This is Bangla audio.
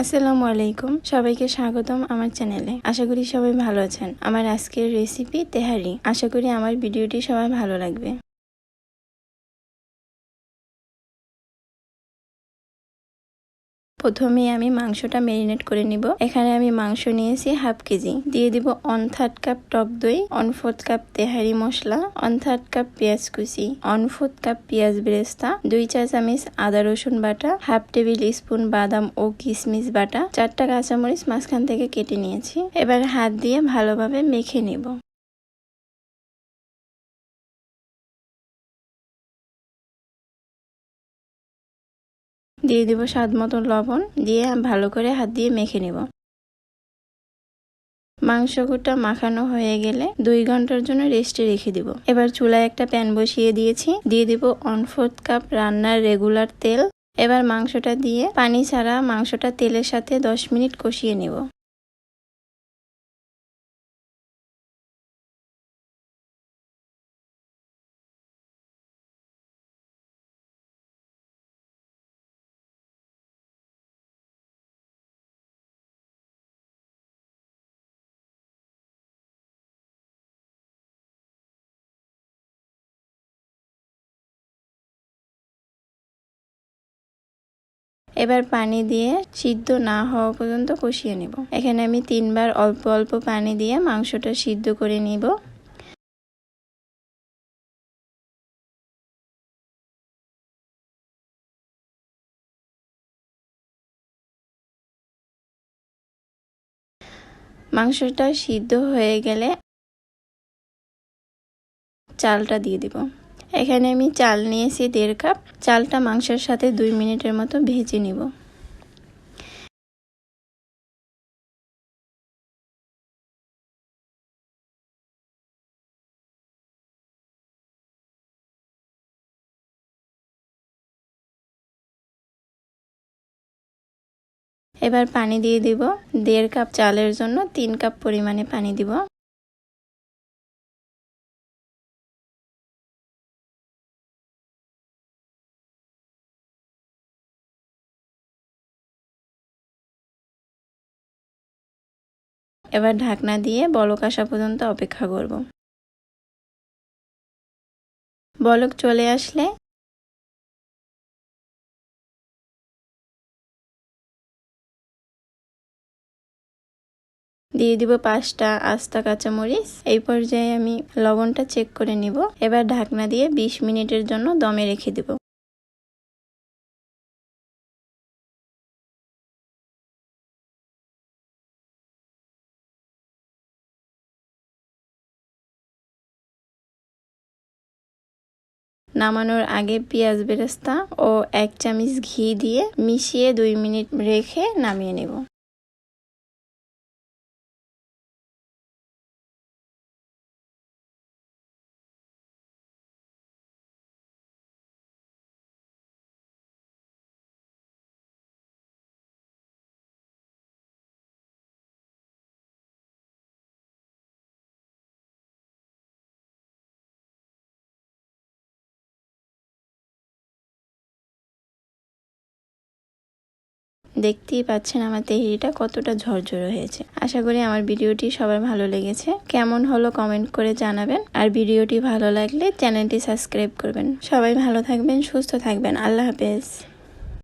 আসসালামু আলাইকুম। সবাইকে স্বাগতম আমার চ্যানেলে। আশা করি সবাই ভালো আছেন। আমার আজকের রেসিপি তেহারি। আশা করি আমার ভিডিওটি সবাই ভালো লাগবে। প্রথমে আমি মাংসটা ম্যারিনেট করে নিব। এখানে আমি মাংস নিয়েছি হাফ কেজি। দিয়ে দিব অন থার্ড কাপ টক দই অন ফোর্থ কাপ তেহারি মশলা অন থার্ড কাপ পেঁয়াজ কুচি অন ফোর্থ কাপ পেঁয়াজ বেরেস্তা, দুই চা চামচ আদা রসুন বাটা হাফ টেবিল স্পুন বাদাম ও কিশমিশ বাটা, চারটা কাঁচামরিচ মাঝখান থেকে কেটে নিয়েছি। এবার হাত দিয়ে ভালোভাবে মেখে নিব। দিয়ে দিব স্বাদ মতো লবণ দিয়ে ভালো করে হাত দিয়ে মেখে নেব। মাংসগুটা মাখানো হয়ে গেলে দুই ঘণ্টার জন্য রেস্টে রেখে দিব। এবার চুলায় একটা প্যান বসিয়ে দিয়েছি। দিয়ে দিব ওয়ান ফোর্থ কাপ রান্নার রেগুলার তেল। এবার মাংসটা দিয়ে পানি ছাড়া মাংসটা তেলের সাথে দশ মিনিট কষিয়ে নেব। এবার পানি দিয়ে সিদ্ধ না হওয়া পর্যন্ত কষিয়ে নেব। এখানে আমি তিনবার অল্প অল্প পানি দিয়ে মাংসটা সিদ্ধ করে নিব। মাংসটা সিদ্ধ হয়ে গেলে চালটা দিয়ে দিব। এখানে আমি চাল নিয়েছি দেড় কাপ। চালটা মাংসের সাথে দুই মিনিটের মতো ভেজে নিব। এবার পানি দিয়ে দিব। দেড় কাপ চালের জন্য তিন কাপ পরিমাণে পানি দিব। এবার ঢাকনা দিয়ে বলক আসা পর্যন্ত অপেক্ষা করব। বলক চলে আসলে দিয়ে দিব পাঁচটা আস্তা কাঁচামরিচ। এই পর্যায়ে আমি লবণটা চেক করে নিব। এবার ঢাকনা দিয়ে ২০ মিনিটের জন্য দমে রেখে দেব। নামানোর আগে পেঁয়াজ বেরেস্তা ও এক চামচ ঘি দিয়ে মিশিয়ে দুই মিনিট রেখে নামিয়ে নেব। দেখতেই পাচ্ছেন আমার তেহরিটা কতটা ঝরঝরে হয়েছে। আশা করি আমার ভিডিওটি সবার ভালো লেগেছে। কেমন হলো কমেন্ট করে জানাবেন। আর ভিডিওটি ভালো লাগলে চ্যানেলটি সাবস্ক্রাইব করবেন। সবাই ভালো থাকবেন, সুস্থ থাকবেন। আল্লাহ হাফেজ।